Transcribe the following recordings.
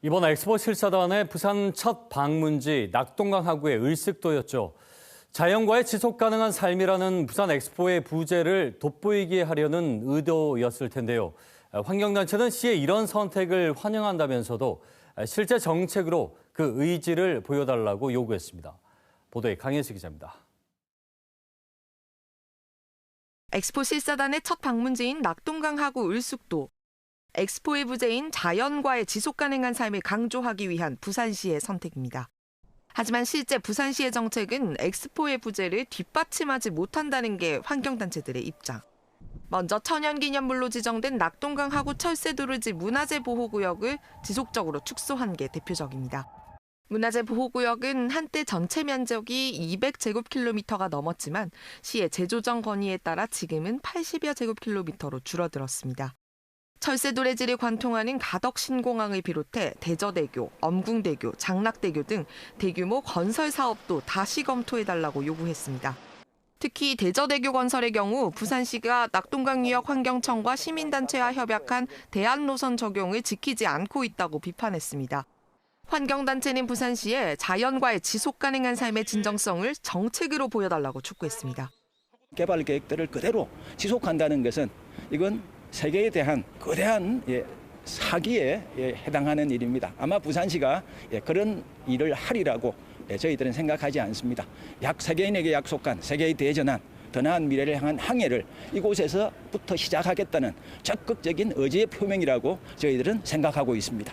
이번 엑스포 실사단의 부산 첫 방문지 낙동강 하구의 을식도였죠. 자연과의 지속 가능한 삶이라는 부산 엑스포의 부제를 돋보이게 하려는 의도였을 텐데요. 환경단체는 시의 이런 선택을 환영한다면서도 실제 정책으로 그 의지를 보여달라고 요구했습니다. 보도에 강혜수 기자입니다. 엑스포 실사단의 첫 방문지인 낙동강 하구 을숙도. 엑스포의 부제인 자연과의 지속 가능한 삶을 강조하기 위한 부산시의 선택입니다. 하지만 실제 부산시의 정책은 엑스포의 부제를 뒷받침하지 못한다는 게 환경단체들의 입장. 먼저 천연기념물로 지정된 낙동강 하구 철새도르지 문화재 보호구역을 지속적으로 축소한 게 대표적입니다. 문화재 보호구역은 한때 전체 면적이 200제곱킬로미터가 넘었지만 시의 재조정 건의에 따라 지금은 80여 제곱킬로미터로 줄어들었습니다. 철새 도래지를 관통하는 가덕신공항을 비롯해 대저대교, 엄궁대교, 장락대교 등 대규모 건설 사업도 다시 검토해달라고 요구했습니다. 특히 대저대교 건설의 경우 부산시가 낙동강유역 환경청과 시민단체와 협약한 대안노선 적용을 지키지 않고 있다고 비판했습니다. 환경단체는 부산시에 자연과의 지속 가능한 삶의 진정성을 정책으로 보여달라고 촉구했습니다. 개발 계획들을 그대로 지속한다는 것은 이건 세계에 대한 거대한 예, 사기에 예, 해당하는 일입니다. 아마 부산시가 예, 그런 일을 하리라고 예, 저희들은 생각하지 않습니다. 약 세계인에게 약속한 세계의 대전환, 더 나은 미래를 향한 항해를 이곳에서부터 시작하겠다는 적극적인 의지의 표명이라고 저희들은 생각하고 있습니다.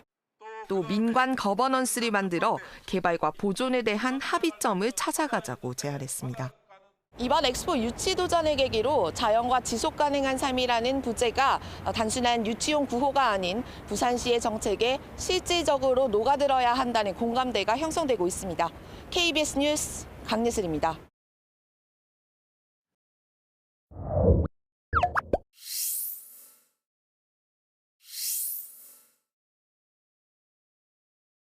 또 민관 거버넌스를 만들어 개발과 보존에 대한 합의점을 찾아가자고 제안했습니다. 이번 엑스포 유치 도전을 계기로 자연과 지속 가능한 삶이라는 부제가 단순한 유치용 구호가 아닌 부산시의 정책에 실질적으로 녹아들어야 한다는 공감대가 형성되고 있습니다. KBS 뉴스 강예슬입니다.